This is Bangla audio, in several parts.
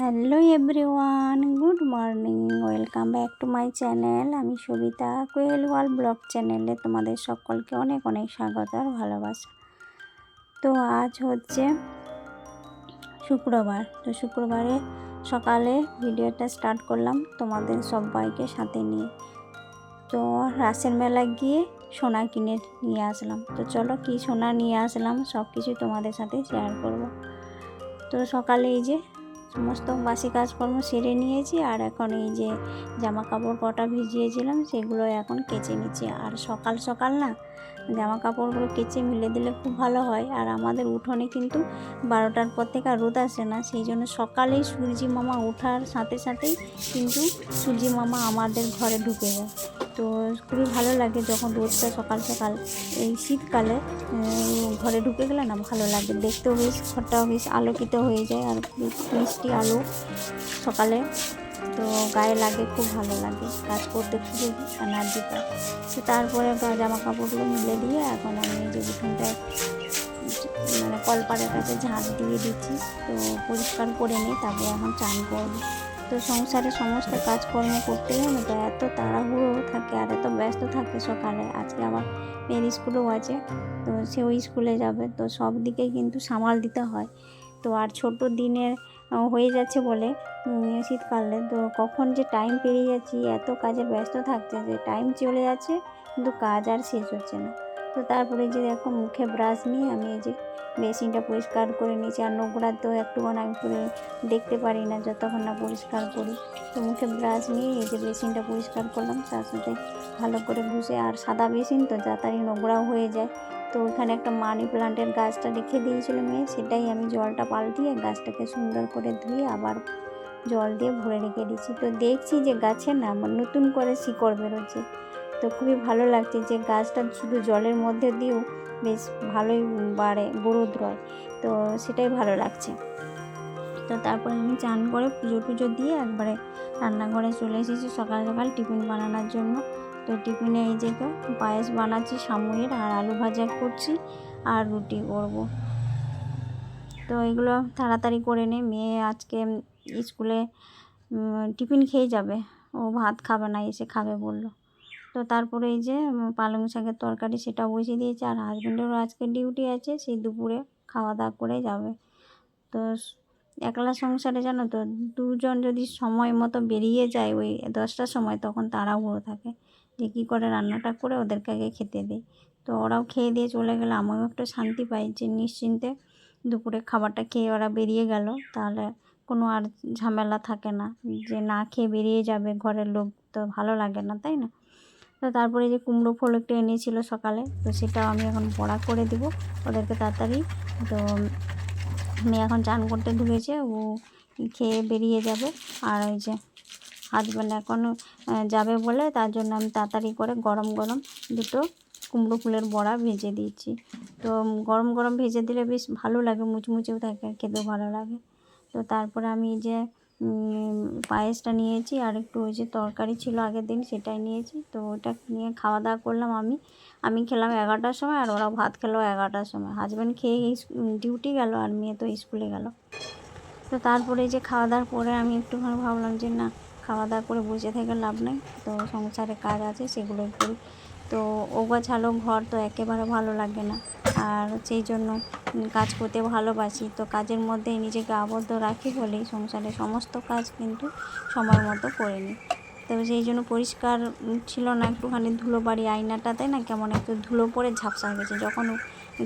Hello everyone, good morning, welcome back to my channel. আমি সবিতা কোয়েল ওয়াল ব্লগ চ্যানেলে তোমাদের সকলকে অনেক অনেক স্বাগত আর ভালোবাসা। তো আজ হচ্ছে শুক্রবার, তো শুক্রবারে সকালে ভিডিওটা স্টার্ট করলাম তোমাদের সবাইকে সাথে নিয়ে। তো রাসের মেলায় গিয়ে সোনা কিনে নিয়ে আসলাম। তো চলো কি সোনা নিয়ে আসলাম সব কিছু তোমাদের সাথে শেয়ার করব। তো সকালে এই যে সমস্ত বাসি কাজকর্ম সেরে নিয়েছি আর এখন এই যে জামা কাপড় কটা ভিজিয়েছিলাম সেগুলো এখন কেচে নিচ্ছি। আর সকাল সকাল না জামা কাপড়গুলো কেচে মিলে দিলে খুব ভালো হয়। আর আমাদের উঠোনে কিন্তু বারোটার পর থেকে আর রোদ আসে না, সেই জন্য সকালেই সূর্যি মামা ওঠার সাথে সাথেই কিন্তু সূর্যি মামা আমাদের ঘরে ঢুকে যায়। তো খুবই ভালো লাগে যখন রোদটা সকাল সকাল, এই শীতকালে ঘরে ঢুকে গেলে না ভালো লাগে। দেখতেও বেশ, ঘরটাও বেশ আলোকিত হয়ে যায় আর মিষ্টি আলো সকালে। তো গায়ে লাগে, খুব ভালো লাগে। কাজ করতে খুবই এনার্জি পায়। তো তারপরে জামা কাপড়গুলো মিলে দিয়ে এখন আমি যে উঠোনটায় মানে কলপাড়ের কাছে ঝাঁট দিয়ে দিচ্ছি। তো পরিষ্কার করে নিই, তারপরে এখন চান করব। তো সংসারে সমস্ত কাজকর্ম করতে গেলে তো এত তাড়াহুড়ো থাকে আর এত ব্যস্ত থাকে সকালে। আজকে আবার মেয়ের স্কুলও আছে, তো সে ওই স্কুলে যাবে, তো সব দিকে কিন্তু সামাল দিতে হয়। তো আর ছোট দিনের হয়ে যাচ্ছে বলে শীতকালে, তো কখন যে টাইম পেরিয়ে যাচ্ছি, এত কাজে ব্যস্ত থাকছে যে টাইম চলে যাচ্ছে, কিন্তু কাজ আর শেষ হচ্ছে না। তো তারপরে যে দেখো, মুখে ব্রাশ নিয়ে আমি এই যে বেসিনটা পরিষ্কার করে নিয়েছি আর নোংরা তো একটুখানি আমি করে দেখতে পারি না যতক্ষণ না পরিষ্কার করি। তো মুখে ব্রাশ নিয়ে এই যে বেসিনটা পরিষ্কার করলাম, তার সাথে ভালো করে ঘুষে আর সাদা বেসিন তো তাড়াতাড়ি নোংরাও হয়ে যায়। তো ওখানে একটা মানি প্লান্টের গাছটা রেখে দিয়েছিল মেয়ে, সেটাই আমি জলটা পাল্টিয়ে গাছটাকে সুন্দর করে ধুয়ে আবার জল দিয়ে ভরে রেখে দিচ্ছি তো দেখছি যে গাছে না আমার নতুন করে শিকড় বেরোচ্ছে। তো খুবই ভালো লাগছে যে গাছটা শুধু জলের মধ্যে দিয়েও বেশ ভালোই বাড়ে গ্রোথ রয় তো সেটাই ভালো লাগছে। তো তারপরে আমি চান করে পুজো টুজো দিয়ে একবারে রান্নাঘরে চলে এসেছি সকাল সকাল টিফিন বানানোর জন্য। তো টিফিনে এই যে পায়েস বানাচ্ছি সামুয়ের আর আলু ভাজা করছি আর রুটি করব। তো এগুলো তাড়াতাড়ি করে নে, মেয়ে আজকে স্কুলে টিফিন খেয়ে যাবে। ও ভাত খাবে না, এসে খাবে বলল। তো তারপরে এই যে পালং শাকের তরকারি সেটা বসিয়ে দিয়েছে। আর হাজব্যান্ডেরও আজকে ডিউটি আছে, সেই দুপুরে খাওয়া দাওয়া করে যাবে। তো একলা সংসারে জানো তো, দুজন যদি সময় মতো বেরিয়ে যায় ওই দশটার সময়, তখন তাড়াহুড়ো থাকে। যে কী করে রান্নাটা করে ওদেরকে আগে খেতে দিই তো ওরাও খেয়ে দিয়ে চলে গেলে। আমিও একটু শান্তি পাই যে নিশ্চিন্তে দুপুরে খাবারটা খেয়ে ওরা বেরিয়ে গেল। তাহলে কোনো আর ঝামেলা থাকে না। যে না খেয়ে বেরিয়ে যাবে ঘরের লোক তো ভালো লাগে না, তাই না? তো তারপরে যে কুমড়ো ফল একটু এনেছিল সকালে, তো সেটাও আমি এখন বড়া করে দেব ওদেরকে তাড়াতাড়ি। তো মেয়ে এখন চান করতে ঢুকেছে, ও খেয়ে বেরিয়ে যাবে। আর ওই যে হাজব্যান্ড এখন যাবে বলে তার জন্য আমি তাড়াতাড়ি করে গরম গরম দুটো কুমড়ো ফুলের বড়া ভেজে দিচ্ছি। তো গরম গরম ভেজে দিলে বেশ ভালো লাগে, মুচমুচেও থাকে খেতেও ভালো লাগে। তো তারপরে আমি যে পায়েসটা নিয়েছি আর একটু ওই যে তরকারি ছিল আগের দিন সেটাই নিয়েছি। তো ওটা নিয়ে খাওয়া দাওয়া করলাম আমি। আমি খেলাম এগারোটার সময় আর ওরা ভাত খেলো এগারোটার সময়। হাজব্যান্ড খেয়ে ডিউটি গেল আর মেয়ে তো স্কুলে গেল। তো তারপরে যে খাওয়া দাওয়ার পরে আমি একটুখানি ভাবলাম যে না, খাওয়া দাওয়া করে বসে থেকে লাভ নেই। তো সংসারে কাজ আছে সেগুলো করি। তো ও ছাড়ো ঘর তো একেবারে ভালো লাগে না। আর সেই জন্য কাজ করতে ভালোবাসি। তো কাজের মধ্যে নিজেকে আবদ্ধ রাখি বলেই সংসারে সমস্ত কাজ কিন্তু সময় মতো করে নিই তো সেই জন্য পরিষ্কার ছিল না একটুখানি ধুলো বাড়ি আয়নাটাতে না কেমন একটু ধুলো পড়ে ঝাপসা হয়ে গেছে। যখন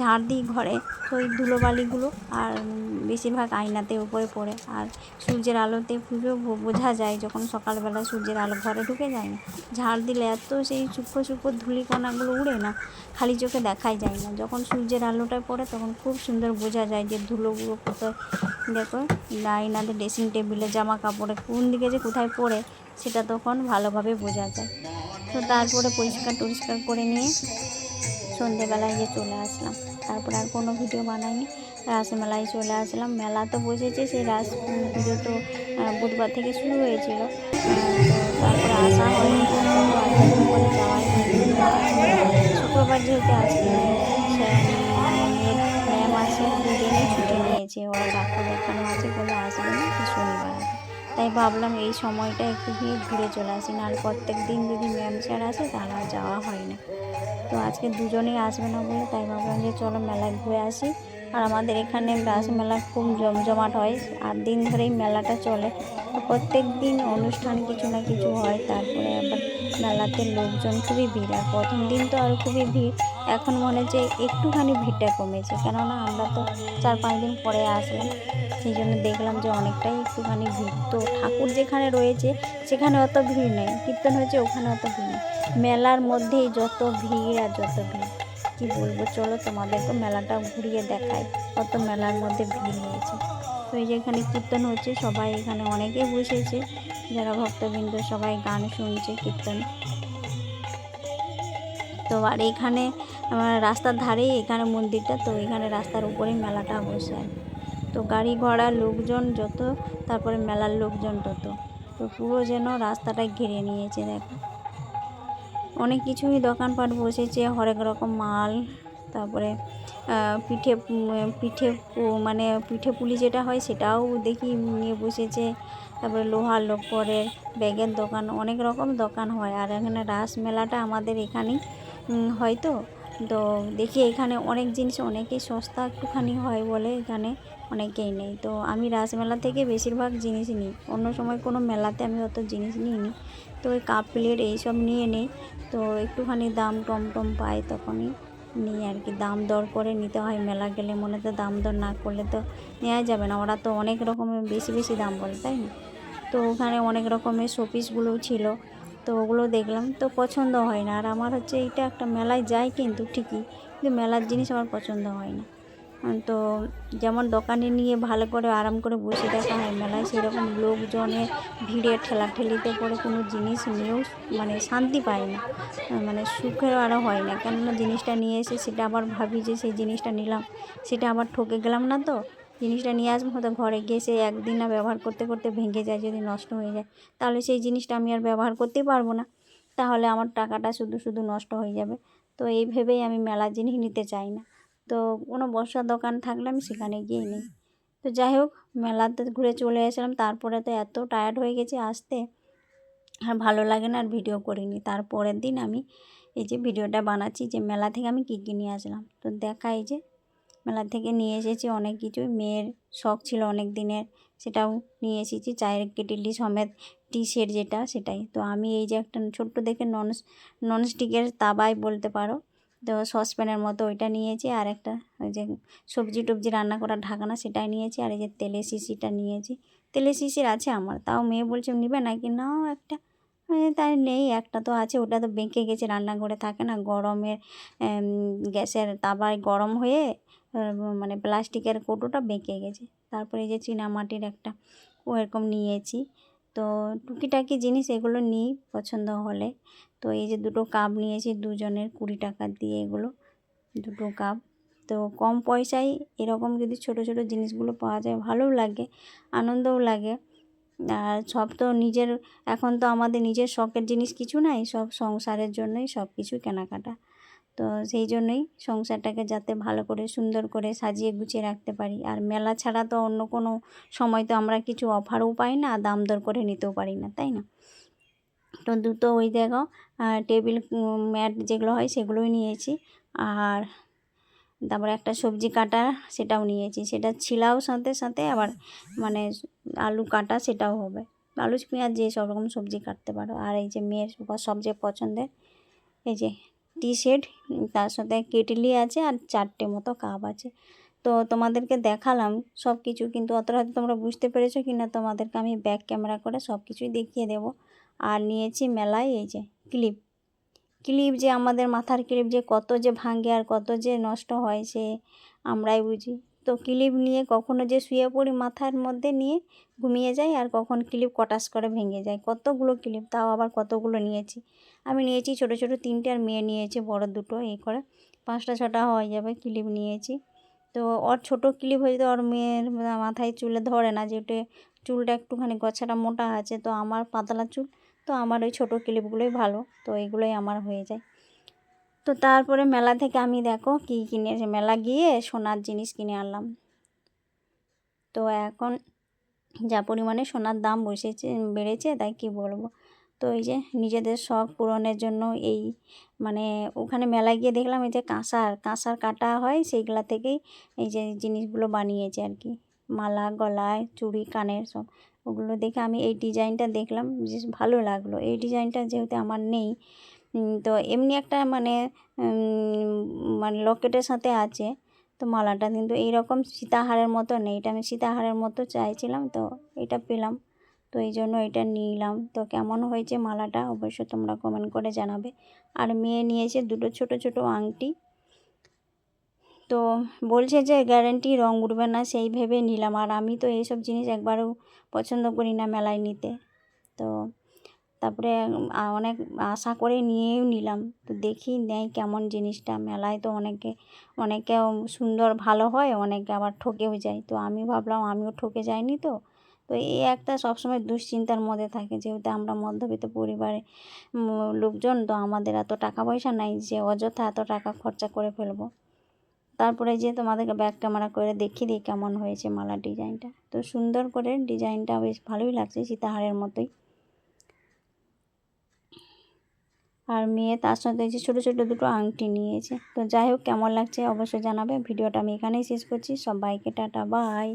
ঝাড় দিই ঘরে, তো ওই ধুলোবালিগুলো আর বেশিরভাগ আয়নাতে উপরে পড়ে। আর সূর্যের আলোতে পুরো বোঝা যায় যখন সকালবেলা সূর্যের আলো ঘরে ঢুকে যায় না। ঝাড় দিলে এত সেই সূক্ষ্ম সূক্ষ্ম ধুলিকণাগুলো উড়ে না, খালি চোখে দেখাই যায় না। যখন সূর্যের আলোটা পড়ে তখন খুব সুন্দর বোঝা যায় যে ধুলোগুলো কোথায় দেখো আয়নাতে ড্রেসিং টেবিলে জামা কাপড়ে কোন দিকে যে কোথায় পড়ে সেটা তখন ভালোভাবে বোঝা যায়। তো তারপরে পরিষ্কার টরিষ্কার করে নিয়ে সন্ধেবেলায় গিয়ে চলে আসলাম। তারপরে আর কোনো ভিডিও বানাইনি। রাসমেলায় চলে আসলাম। মেলা তো বসেছে, সেই রাস পুজো তো বুধবার থেকে শুরু হয়েছিল। তারপরে আসা শুক্রবার যেহেতু আজকে ম্যাম আছে ছুটি নিয়েছে। ওরা ডাক্তার দেখানো আছে বলে আসবে না শনিবার। তাই ভাবলাম এই সময়টা একটু গিয়ে ঘুরে চলে আসি। না আর প্রত্যেক দিন যদি ম্যাম স্যার আসে, তাহলে আর যাওয়া হয় না। তো আজকে দুজনেই আসবে না বলে তাই ভাবলাম যে চলো মেলায় ঘুরে আসি। আর আমাদের এখানে রাস মেলা খুব জমজমাট হয়। আর দিন ধরেই মেলাটা চলে। প্রত্যেক দিন অনুষ্ঠান কিছু না কিছু হয়, তারপরে আবার মেলাতে লোকজন খুবই ভিড়। আর প্রথম দিন তো আরও খুবই ভিড়। এখন মনে হচ্ছে একটুখানি ভিড়টা কমেছে। কেননা আমরা তো চার পাঁচ দিন পরে আসলাম। সেই জন্য দেখলাম যে অনেকটাই একটুখানি ভিড়। তো ঠাকুর যেখানে রয়েছে, সেখানে অত ভিড় নেই। কীর্তন হয়েছে, ওখানে অত ভিড় নেই। মেলার মধ্যেই যত ভিড় আর যত ভিড়। কী বলব? চলো তোমাদেরকে মেলাটা ঘুরিয়ে দেখাই। কত মেলার মধ্যে ভিড় হয়েছে। তো এই যে এখানে কীর্তন হচ্ছে, সবাই এখানে অনেকেই বসেছে। যারা ভক্তবৃন্দ সবাই গান শুনছে, কীর্তন। তো আর এখানে রাস্তার ধারেই এখানে মন্দিরটা, তো এখানে রাস্তার উপরেই মেলাটা বসে তো গাড়ি ঘোড়া লোকজন যত, তারপরে মেলার লোকজন তত। তো পুরো যেন রাস্তাটা ঘিরে নিয়েছে, দেখো। অনেক কিছুই দোকানপাট বসেছে, হরেক রকম মাল, তারপরে পিঠে পিঠে মানে পিঠে পুলি যেটা হয় সেটাও দেখি নিয়ে বসেছে। তারপরে লোহার লোকরের ব্যাগের দোকান, অনেক রকম দোকান হয়। আর এখানে রাস মেলাটা আমাদের এখানেই হয় তো। তো দেখি এখানে অনেক জিনিস অনেকেই সস্তা একটুখানি হয় বলে এখানে অনেকেই নেই। তো আমি রাসমেলা থেকে বেশিরভাগ জিনিস নিই। অন্য সময় কোনো মেলাতে আমি অত জিনিস নিই নি তো ওই কাপ প্লেট এইসব নিয়ে নেই। তো একটুখানি দাম টম টম পাই তখনই। নিই আর কি দাম দর করে নিতে হয়। মেলা গেলে মনে তো দাম দর না করলে তো নেওয়া যাবে না। ওরা তো অনেক রকমের বেশি বেশি দাম বলে, তাই না? তো ওখানে অনেক রকমের শোপিসগুলোও ছিল। তো ওগুলো দেখলাম, তো পছন্দ হয় না। আর আমার হচ্ছে এইটা একটা মেলায় যাই কিন্তু ঠিকই, কিন্তু মেলার জিনিস আমার পছন্দ হয় না। তো যেমন দোকানে নিয়ে ভালো করে আরাম করে বসে দেখা হয়, মেলায় সেরকম লোকজনের ভিড়ে ঠেলাঠেলিতে করে কোনো জিনিস নিয়েও মানে শান্তি পায় না মানে সুখের আরও হয় না। কেননা জিনিসটা নিয়ে এসে সেটা আবার ভাবি যে সেই জিনিসটা নিলাম, সেটা আবার ঠকে গেলাম না তো। জিনিসটা নিয়ে আসব হয়তো ঘরে গিয়ে সে একদিন না ব্যবহার করতে করতে ভেঙে যায়, যদি নষ্ট হয়ে যায়, তাহলে সেই জিনিসটা আমি আর ব্যবহার করতেই পারব না। তাহলে আমার টাকাটা শুধু শুধু নষ্ট হয়ে যাবে। তো এই ভেবেই আমি মেলার জিনিস নিতে চাই না। তো কোনো বসার দোকান থাকলে আমি সেখানে গিয়ে নিই। তো যাই হোক, মেলাতে ঘুরে চলে এসেলাম তারপরে তো এত টায়ার্ড হয়ে গেছি আসতে। আর ভালো লাগে না আর ভিডিও করিনি তারপরের দিন আমি এই যে ভিডিওটা বানাচ্ছি যে মেলা থেকে আমি কী কী নিয়ে আসলাম। তো দেখা এই যে মেলা থেকে নিয়ে এসেছি অনেক কিছু। মেয়ের শখ ছিল অনেক দিনের। সেটাও নিয়ে এসেছি। চায়ের কেটিলি সমেত টি সেট যেটা, সেটাই। তো আমি এই যে একটা ছোট্ট দেখে নন ননস্টিকের তাবাই বলতে পারো। তো সসপ্যানের মতো ওইটা নিয়েছি আর একটা ওই যে সবজি টবজি রান্না করার ঢাকনা সেটাই নিয়েছি আর এই যে তেলের শিশিটা নিয়েছি। তেলের শিশির আছে আমার, তাও মেয়ে বলছে নিবে নাকি? নাও একটা। তাই নেই, একটা তো আছে, ওটা তো বেঁকে গেছে, রান্নাঘরে থাকে না। গরমের গ্যাসের তাবায় গরম হয়ে মানে প্লাস্টিকের কৌটোটা বেঁকে গেছে। তারপরে এই যে চীনামাটির একটা ওরকম নিয়েছি। তো টুকিটাকি জিনিস এগুলো নিই পছন্দ হলে। তো এই যে দুটো কাপ নিয়েছি দুজনের কুড়ি টাকা দিয়ে এগুলো, দুটো কাপ। তো কম পয়সায় এরকম যদি ছোট ছোট জিনিসগুলো পাওয়া যায় ভালোও লাগে, আনন্দও লাগে। আর সব তো নিজের, এখন তো আমাদের নিজের শখের জিনিস কিছু নাই, সব সংসারের জন্যই সব কিছু কেনাকাটা। তো সেই জন্যই সংসারটাকে যাতে ভালো করে, সুন্দর করে সাজিয়ে গুছিয়ে রাখতে পারি। আর মেলা ছাড়া তো অন্য কোনো সময় তো আমরা কিছু অফারও পাই না, দাম দর করে নিতেও পারি না, তাই না? তো দুটো ওই দেখো টেবিল ম্যাট যেগুলো হয় সেগুলোই নিয়েছি। আর তারপরে একটা সবজি কাটা সেটাও নিয়েছি। সেটা ছিলাও সাথে সাথে আবার মানে আলু কাটা সেটাও হবে। আলু, পেঁয়াজ যে সব রকম সবজি কাটতে পারো। আর এই যে মেয়ের সবচেয়ে পছন্দের, এই যে টি সেট তার সাথে কেটলি আছে আর চারটে মতো কাপ আছে। তো তোমাদেরকে দেখালাম সব কিছু কিন্তু অতটা হয়তো তোমরা বুঝতে পেরেছ কি না তোমাদেরকে আমি ব্যাক ক্যামেরা করে সব কিছুই দেখিয়ে দেবো। আর নিয়েছি মেলায় এই যে ক্লিপ। ক্লিপ যে আমাদের মাথার ক্লিপ যে কত যে ভাঙে আর কত যে নষ্ট হয় সে আমরাই বুঝি। তো ক্লিপ নিয়ে কখনো যে শুয়ে পড়ি মাথার মধ্যে নিয়ে ঘুমিয়ে যাই আর কখন ক্লিপ কটাস করে ভেঙে যায়। কতগুলো ক্লিপ, তাও আবার কতগুলো নিয়েছি। আমি নিয়েছি ছোটো ছোটো তিনটে আর মেয়ে নিয়েছে, বড় দুটো এই করে। পাঁচটা ছটা হয়ে যাবে ক্লিপ নিয়েছি। তো ওর ছোটো ক্লিপ হয়ে ওর মেয়ের মাথায় চুলে ধরে না যেটা চুলটা একটুখানি গছাটা মোটা আছে, তো আমার পাতলা চুল তো আমার ওই ছোটো ক্লিপগুলোই ভালো, তো এইগুলোই আমার হয়ে যায়। তো তারপরে মেলা থেকে আমি দেখো কী কিনে মেলা গিয়ে সোনার জিনিস কিনে আনলাম। তো এখন যা পরিমাণে সোনার দাম বসেছে, বেড়েছে তাই কি বলব? তো এই যে নিজেদের শখ পূরণের জন্য এই মানে ওখানে মেলায় গিয়ে দেখলাম এই যে কাঁসার কাঁসার কাটা হয় সেইগুলা থেকেই এই যে জিনিসগুলো বানিয়েছে আর কি। মালা, গলায়, চুড়ি, কানের সব ওগুলো দেখে আমি এই ডিজাইনটা দেখলাম, বেশ ভালো লাগল। এই ডিজাইনটা যেহেতু আমার নেই তো এমনি একটা মানে মানে লকেটের সাথে আছে, তো মালাটা কিন্তু এইরকম সীতাহারের মতো নেই। এটা আমি সীতাহারের মতো চাইছিলাম, তো এটা পেলাম, তো এই জন্য এটা নিলাম। তো কেমন হয়েছে মালাটা অবশ্যই তোমরা কমেন্ট করে জানাবে। আর মেয়ে নিয়েছে দুটো ছোট ছোট আংটি তো বলছে যে, গ্যারেন্টি রং উঠবে না, সেই ভেবে নিলাম। আর আমি তো এইসব জিনিস একবারও পছন্দ করি না মেলায় নিতে। তো তারপরে অনেক আশা করে নিয়েও নিলাম। তো দেখি, নেই কেমন জিনিসটা। মেলায় তো অনেকে অনেকে সুন্দর ভালো হয়, অনেকে আবার ঠকেও যায়। তো আমি ভাবলাম, আমিও ঠকে যাইনি তো। তো এই একটা সবসময় দুশ্চিন্তার মধ্যে থাকে। যেহেতু আমরা মধ্যবিত্ত পরিবারে লোকজন, তো আমাদের এত টাকা পয়সা নাই যে অযথা এত টাকা খরচা করে ফেলব। তারপরে যে তোমাদেরকে ব্যাক ক্যামেরা করে দেখিয়ে দিই কেমন হয়েছে মালার ডিজাইনটা তো সুন্দর করে ডিজাইনটা বেশ ভালোই লাগছে সীতাহারের মতোই। আর মেয়ে তার সাথে যে ছোটো ছোটো দুটো আংটি নিয়েছে। তো যাই হোক, কেমন লাগছে অবশ্যই জানাবে। ভিডিওটা আমি এখানেই শেষ করছি। সবাইকে টাটা বাই